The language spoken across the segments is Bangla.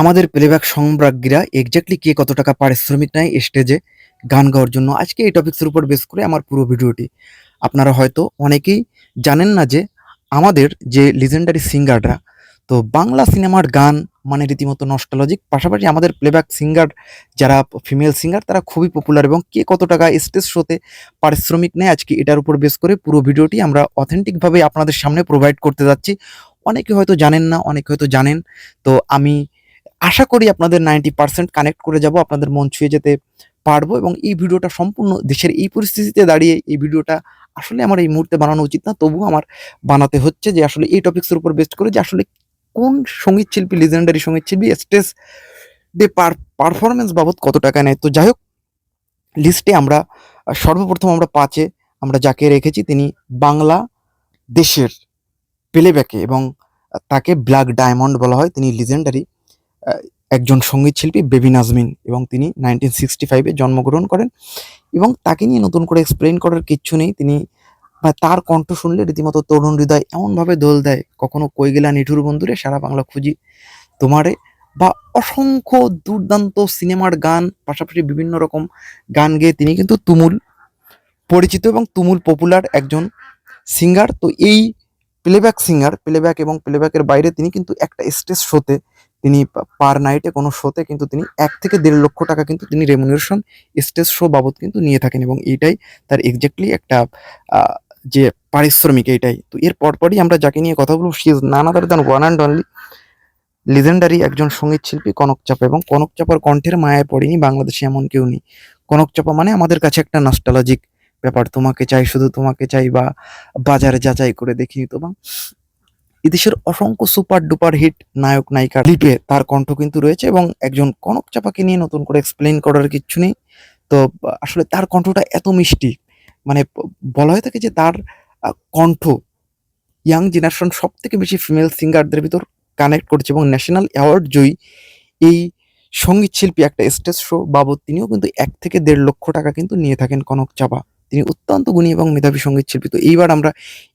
আমাদের প্লেব্যাক সম্রাজ্ঞীরা এক্স্যাক্টলি কে কত টাকা পারিশ্রমিক নেয় স্টেজে গান গাওয়ার জন্য। আজকে এই টপিক্সের উপর বেস করে আমার পুরো ভিডিওটি। আপনারা হয়তো অনেকেই জানেন না যে আমাদের যে লিজেন্ডারি সিঙ্গাররা তো বাংলা সিনেমার গান মানে রীতিমতো নস্টালজিক পাশাপাশি আমাদের প্লেব্যাক সিঙ্গার যারা ফিমেল সিঙ্গার তারা খুবই পপুলার এবং কে কত টাকা স্টেজ শোতে পারিশ্রমিক নেয়, আজকে এটার উপর বেস করে পুরো ভিডিওটি আমরা অথেন্টিকভাবে আপনাদের সামনে প্রোভাইড করতে যাচ্ছি। অনেকে হয়তো জানেন না, অনেকে হয়তো জানেন। তো আমি আশা করি আপনাদের নাইনটি পার্সেন্ট কানেক্ট করে যাব, আপনাদের মন ছুঁয়ে যেতে পারব এবং এই ভিডিওটা সম্পূর্ণ দেশের এই পরিস্থিতিতে দাঁড়িয়ে এই ভিডিওটা আসলে আমার এই মুহূর্তে বানানো উচিত না, তবুও আমার বানাতে হচ্ছে যে আসলে এই টপিক্সের উপর বেস্ট করে যে আসলে কোন সংগীত শিল্পী লিজেন্ডারি সংগীত শিল্পী স্টেজ ডে পারফরমেন্স বাবদ কত টাকা নেয়? তো যাই হোক লিস্টে আমরা, সর্বপ্রথম আমরা পাঁচে আমরা যাকে রেখেছি তিনি বাংলা দেশের প্লেব্যাকে এবং তাকে ব্ল্যাক ডায়মন্ড বলা হয়। তিনি লিজেন্ডারি একজন সংগীত শিল্পী বেবি নাজমিন এবং তিনি নাইনটিন সিক্সটি ফাইভে জন্মগ্রহণ করেন এবং তাকে নিয়ে নতুন করে এক্সপ্লেন করার কিচ্ছু নেই। তিনি, বা তার কণ্ঠ শুনলে রীতিমতো তরুণ হৃদয় এমনভাবে দোল দেয়, কখনো কই গেলা নিঠুর বন্ধুরে সারা বাংলা খুঁজি তোমারে, বা অসংখ্য দুর্দান্ত সিনেমার গান, পাশাপাশি বিভিন্ন রকম গান গেয়ে তিনি কিন্তু তুমুল পরিচিত এবং তুমুল পপুলার একজন সিঙ্গার তো এই প্লেব্যাক সিঙ্গার প্লেব্যাক এবং প্লেব্যাকের বাইরে তিনি কিন্তু একটা স্টেজ শোতে তিনি পার নাইটে কোনো শোতে কিন্তু তিনি এক থেকে দেড় লক্ষ টাকা কিন্তু তিনি রেমুনারেশন স্টেজ শো বাবদ কিন্তু নিয়ে থাকেন এবং এইটাই তার এক্স্যাক্টলি একটা যে পারিশ্রমিক এইটাই। তো এর পরপরই আমরা যাকে নিয়ে কথা বলব she is none other than one and only legendary একজন সংগীত শিল্পী কনক চাপা এবং কনক চাপার কণ্ঠের মায়ায় পড়েনি বাংলাদেশে এমন কেউ নেই। কনক চাপা মানে আমাদের কাছে একটা নস্টালজিক ব্যাপার, তোমাকে চাই, শুধু তোমাকে চাই বা বাজারে যাচাই করে দেখি তো বা এদেশের অসংখ্য সুপার ডুপার হিট নায়ক নায়িকা লিপে তার কণ্ঠ কিন্তু রয়েছে এবং একজন কনক চাপাকে নিয়ে নতুন করে এক্সপ্লেন করার কিচ্ছু নেই। তো, আসলে তার কণ্ঠটা এত মিষ্টি মানে বলা হয়ে থাকে যে তার কণ্ঠ ইয়াং জেনারেশন সব থেকে বেশি ফিমেল সিঙ্গারদের ভিতর কানেক্ট করছে এবং ন্যাশনাল অ্যাওয়ার্ড জয়ী এই সংগীত শিল্পী একটা স্টেজ শো বাবদ তিনিও কিন্তু এক থেকে দেড় লক্ষ টাকা কিন্তু নিয়ে থাকেন কনক চাপা। তিনি অত্যন্ত গুণী এবং মেধাবী সংগীত শিল্পী। তো এইবার আমরা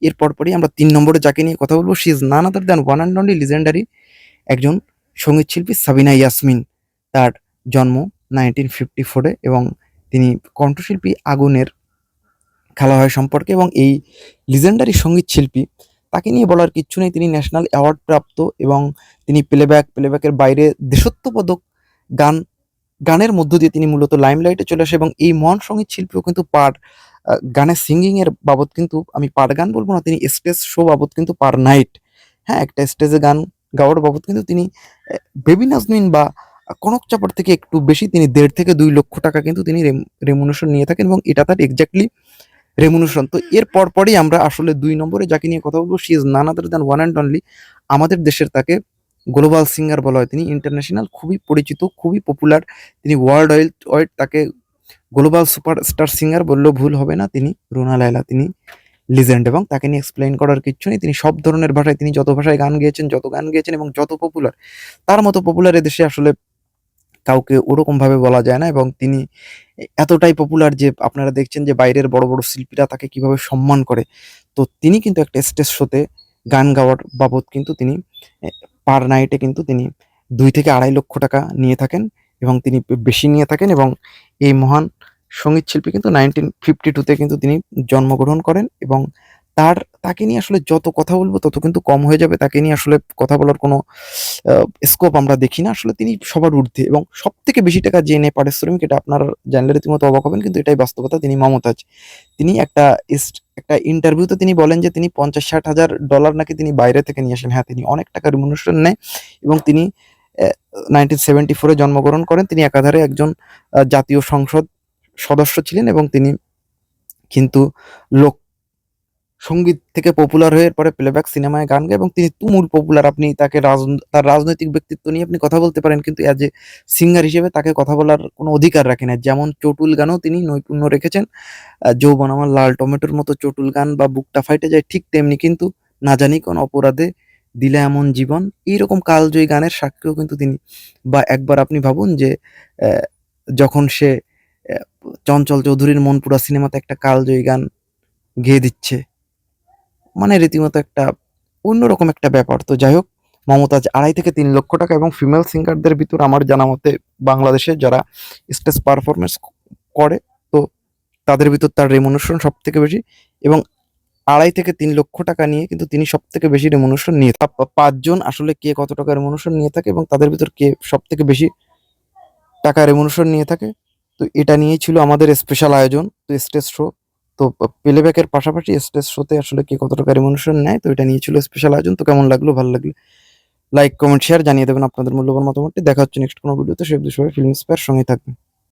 এর পরপরই আমরা তিন নম্বরে যাকে নিয়ে কথা বলব, she is none other than one and only legendary একজন সংগীত শিল্পী সাবিনা ইয়াসমিন। তার জন্ম নাইনটিন ফিফটি ফোরে এবং তিনি কণ্ঠশিল্পী আগুনের খেলা হয় সম্পর্কে এবং এই লিজেন্ডারি সংগীত শিল্পী, তাকে নিয়ে বলার কিচ্ছু নেই। তিনি ন্যাশনাল অ্যাওয়ার্ড প্রাপ্ত এবং তিনি প্লেব্যাক প্লেব্যাকের বাইরে দেশত্ব পদক গান গানের মধ্য দিয়ে তিনি মূলত লাইমলাইটে চলে আসে এবং এই মহান সংগীত শিল্পীও কিন্তু পার আহ, গানের সিঙ্গিং এর বাবদ কিন্তু আমি পার গান বলব না তিনি স্টেজ শো বাবদ কিন্তু পার নাইট হ্যাঁ একটা স্টেজে গান গাওয়ার বাবদ কিন্তু তিনি বেবি নাজমিন বা কনক চাপড় থেকে একটু বেশি তিনি দেড় থেকে দুই লক্ষ টাকা কিন্তু তিনি রেমুনেশন নিয়ে থাকেন এবং এটা তার এক্স্যাক্টলি রেমুনেশন তো এর পরপরই আমরা আসলে দুই নম্বরে যাকে নিয়ে কথা বলব she is none other than one and only আমাদের দেশের তাকে গ্লোবাল সিঙ্গার বলা হয়। তিনি ইন্টারন্যাশনাল খুবই পরিচিত, খুবই পপুলার তিনি ওয়ার্ল্ড ওয়াইড ওয়াইড তাকে গ্লোবাল সুপারস্টার সিঙ্গার বললেও ভুল হবে না। তিনি রুনা লায়লা, তিনি লিজেন্ড এবং তাকে নিয়ে এক্সপ্লেন করার কিচ্ছু নেই। তিনি সব ধরনের ভাষায়, তিনি যত ভাষায় গান গেয়েছেন, যত গান গেয়েছেন এবং যত পপুলার তার মতো পপুলার এদেশে আসলে কাউকে ওরকমভাবে বলা যায় না এবং তিনি এতটাই পপুলার যে আপনারা দেখছেন যে বাইরের বড় বড় শিল্পীরা তাকে কীভাবে সম্মান করে। তো তিনি কিন্তু একটা স্টেজ শোতে গান গাওয়ার বাবদ কিন্তু তিনি পার নাইটে কিন্তু তিনি দুই থেকে আড়াই লক্ষ টাকা নিয়ে থাকেন এবং তিনি বেশি নিয়ে থাকেন এবং এই মহান সংগীত শিল্পী কিন্তু নাইনটিন ফিফটি টুতে কিন্তু তিনি জন্মগ্রহণ করেন এবং তার, তাকে নিয়ে আসলে যত কথা বলব তত কিন্তু কম হয়ে যাবে। তাকে নিয়ে আসলে কথা বলার কোনো স্কোপ আমরা দেখি না। আসলে তিনি সবার ঊর্ধ্বে এবং সব থেকে বেশি টাকা যে নেয় পারিশ্রমিক, এটা আপনার জানলে রীতিমতো অবাক হবেন, কিন্তু এটাই বাস্তবতা। তিনি মমতাজ। তিনি একটা একটা ইন্টারভিউতে তিনি বলেন যে তিনি পঞ্চাশ ষাট হাজার ডলার নাকি তিনি বাইরে থেকে নিয়ে আসেন। হ্যাঁ তিনি অনেক টাকা রিমুনেশন নেয় এবং তিনি নাইনটিন সেভেন্টি ফোরে জন্মগ্রহণ করেন। তিনি একাধারে একজন জাতীয় সংসদ সদস্য ছিলেন এবং তিনি কিন্তু লোক সংগীত থেকে পপুলার হয়ে পরে প্লেব্যাক সিনেমায় গান গায় এবং তিনি তুমুল পপুলার আপনি তাকে তার রাজনৈতিক ব্যক্তিত্ব নিয়ে আপনি কথা বলতে পারেন, কিন্তু অ্যাজ এ সিঙ্গার হিসেবে তাকে কথা বলার কোনো অধিকার রাখে না। যেমন চটুল গানও তিনি নৈপুণ্য রেখেছেন। যৌবন আমার লাল টমেটোর মতো চটুল গান বা বুকটা ফাইটে যায় ঠিক তেমনি কিন্তু না জানি কোন অপরাধে দিলে এমন জীবন। এইরকম কালজয়ী গানের সাক্ষীও কিন্তু তিনি। বা একবার আপনি ভাবুন যে যখন সে চঞ্চল চৌধুরীর মনপুরা সিনেমাতে একটা কালজয়ী গান গেয়ে দিচ্ছে। মানে রীতিমতো একটা অন্যরকম একটা ব্যাপার। তো যাই হোক, মমতাজ আড়াই থেকে তিন লক্ষ টাকা এবং ফিমেল সিঙ্গারদের ভিতর আমার জানা মতে বাংলাদেশে যারা স্টেজ পারফরমেন্স করে, তো তাদের ভিতর তার রেমুনেশন সব থেকে বেশি এবং আড়াই থেকে তিন লক্ষ টাকা নিয়ে কিন্তু তিনি সব থেকে বেশি রেমুনেশন নিয়ে পাঁচজন আসলে কে কত টাকা রেমুনেশন নিয়ে থাকে এবং তাদের ভিতর কে সব থেকে বেশি টাকা রেমুনেশন নিয়ে থাকে। তো এটা নিয়েই ছিল আমাদের স্পেশাল আয়োজন, তো স্টেজ শো তো প্লেব্যাকের পাশাপাশি স্টেজ শোতে আসলে কে কত টাকা রেমুনেশন নেয়, তো এটা নিয়ে ছিল স্পেশাল আয়োজন, তো কেমন লাগল? ভালো লাগল লাইক কমেন্ট শেয়ার জানিয়ে দেবেন আপনাদের মূল্যবান মতামতটি। দেখা হচ্ছে নেক্সট কোনো ভিডিওতে সে বিষয়ে ফিল্ম স্পেয়ার সঙ্গে থাকবেন।